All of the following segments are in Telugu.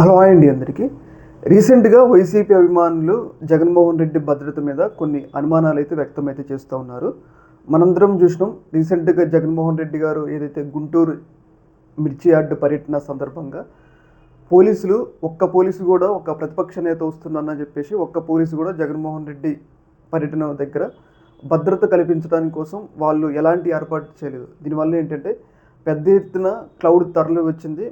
హలో అండి అందరికీ. రీసెంట్గా వైసీపీ అభిమానులు జగన్మోహన్ రెడ్డి భద్రత మీద కొన్ని అనుమానాలు అయితే వ్యక్తమైతే చేస్తూ ఉన్నారు. మనందరం చూసినాం రీసెంట్గా జగన్మోహన్ రెడ్డి గారు ఏదైతే గుంటూరు మిర్చి యార్డు పర్యటన సందర్భంగా పోలీసులు ఒక్క పోలీసు కూడా ఒక ప్రతిపక్ష నేత వస్తున్నానని చెప్పేసి ఒక్క పోలీసు కూడా జగన్మోహన్ రెడ్డి పర్యటన దగ్గర భద్రత కల్పించడానికి కోసం వాళ్ళు ఎలాంటి ఏర్పాటు చేయలేదు. దీనివల్ల ఏంటంటే పెద్ద ఎత్తున క్లౌడ్ తరలి వచ్చింది.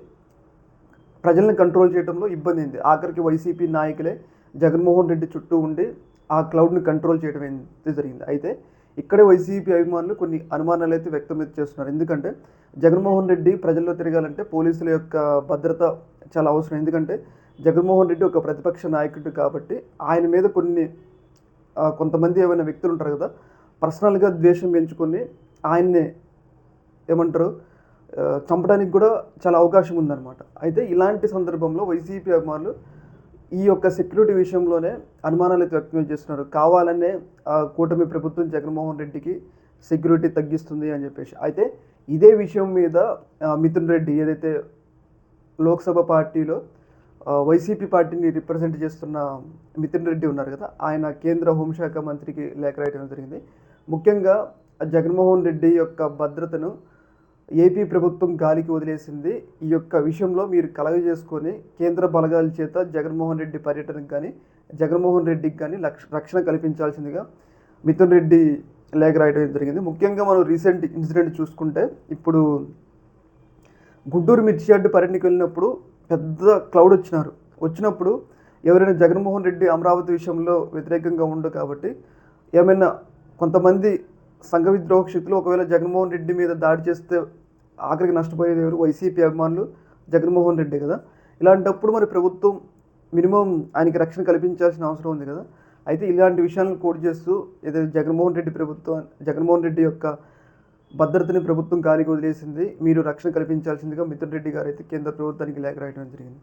ప్రజల్ని కంట్రోల్ చేయడంలో ఇబ్బంది అయింది. ఆఖరికి వైసీపీ నాయకులే జగన్మోహన్ రెడ్డి చుట్టూ ఉండి ఆ క్లౌడ్ని కంట్రోల్ చేయడం అయితే జరిగింది. అయితే ఇక్కడే వైసీపీ అభిమానులు కొన్ని అనుమానాలు అయితే వ్యక్తం అయితే చేస్తున్నారు. ఎందుకంటే జగన్మోహన్ రెడ్డి ప్రజల్లో తిరగాలంటే పోలీసుల యొక్క భద్రత చాలా అవసరం. ఎందుకంటే జగన్మోహన్ రెడ్డి ఒక ప్రతిపక్ష నాయకుడు కాబట్టి ఆయన మీద కొన్ని కొంతమంది ఏమైనా వ్యక్తులు ఉంటారు కదా పర్సనల్గా ద్వేషం పెంచుకొని ఆయన్ని ఏమంటారు చంపడానికి కూడా చాలా అవకాశం ఉందన్నమాట. అయితే ఇలాంటి సందర్భంలో వైసీపీ అభిమానులు ఈ యొక్క సెక్యూరిటీ విషయంలోనే అనుమానాలు అయితే వ్యక్తం చేస్తున్నారు. కావాలనే ఆ, కూటమి ప్రభుత్వం జగన్మోహన్ రెడ్డికి సెక్యూరిటీ తగ్గిస్తుంది అని చెప్పేసి. అయితే ఇదే విషయం మీద మిథున్ రెడ్డి ఏదైతే లోక్సభ పార్టీలో వైసీపీ పార్టీని రిప్రజెంట్ చేస్తున్న మిథున్ రెడ్డి ఉన్నారు కదా ఆయన కేంద్ర హోంశాఖ మంత్రికి లేఖ రాయడం జరిగింది. ముఖ్యంగా జగన్మోహన్ రెడ్డి యొక్క భద్రతను ఏపీ ప్రభుత్వం గాలికి వదిలేసింది. ఈ యొక్క విషయంలో మీరు కలగజేసుకొని కేంద్ర బలగాల చేత జగన్మోహన్ రెడ్డి పర్యటనకు కానీ జగన్మోహన్ రెడ్డికి కానీ లక్ష రక్షణ కల్పించాల్సిందిగా మిథున్ రెడ్డి లేఖ రాయడం జరిగింది. ముఖ్యంగా మనం రీసెంట్ ఇన్సిడెంట్ చూసుకుంటే ఇప్పుడు గుంటూరు మిర్చి పర్యటనకు వెళ్ళినప్పుడు పెద్ద క్లౌడ్ వచ్చినారు. వచ్చినప్పుడు ఎవరైనా జగన్మోహన్ రెడ్డి అమరావతి విషయంలో వ్యతిరేకంగా ఉండు కాబట్టి ఏమైనా కొంతమంది సంఘ విద్రోహ శక్తులు ఒకవేళ జగన్మోహన్ రెడ్డి మీద దాడి చేస్తే ఆఖరికి నష్టపోయేది ఎవరు? వైసీపీ అభిమానులు జగన్మోహన్ రెడ్డి కదా. ఇలాంటప్పుడు మరి ప్రభుత్వం మినిమం ఆయనకి రక్షణ కల్పించాల్సిన అవసరం ఉంది కదా. అయితే ఇలాంటి విషయాలను కోడ్ చేస్తూ ఏదైతే జగన్మోహన్ రెడ్డి ప్రభుత్వం జగన్మోహన్ రెడ్డి యొక్క భద్రతని ప్రభుత్వం గాలికి వదిలేసింది మీరు రక్షణ కల్పించాల్సిందిగా మిథున్ రెడ్డి గారు అయితే కేంద్ర ప్రభుత్వానికి లేఖ రాయడం జరిగింది.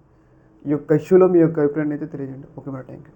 ఈ యొక్క ఇష్యూలో మీ యొక్క అభిప్రాయాన్ని అయితే తెలియజేయండి. Okay madam thank you